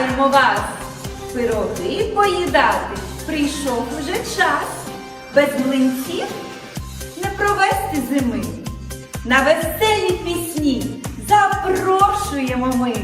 Вітаємо вас! Пироги поїдати прийшов уже час. Без млинців не провести зими. На веселі пісні запрошуємо ми.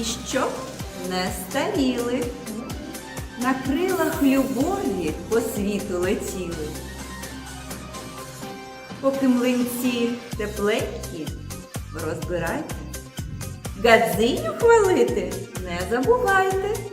і щоб не старіли. На крилах любові по світу летіли. Поки млинці тепленькі, розбирайте. Гадзиню хвалити не забувайте.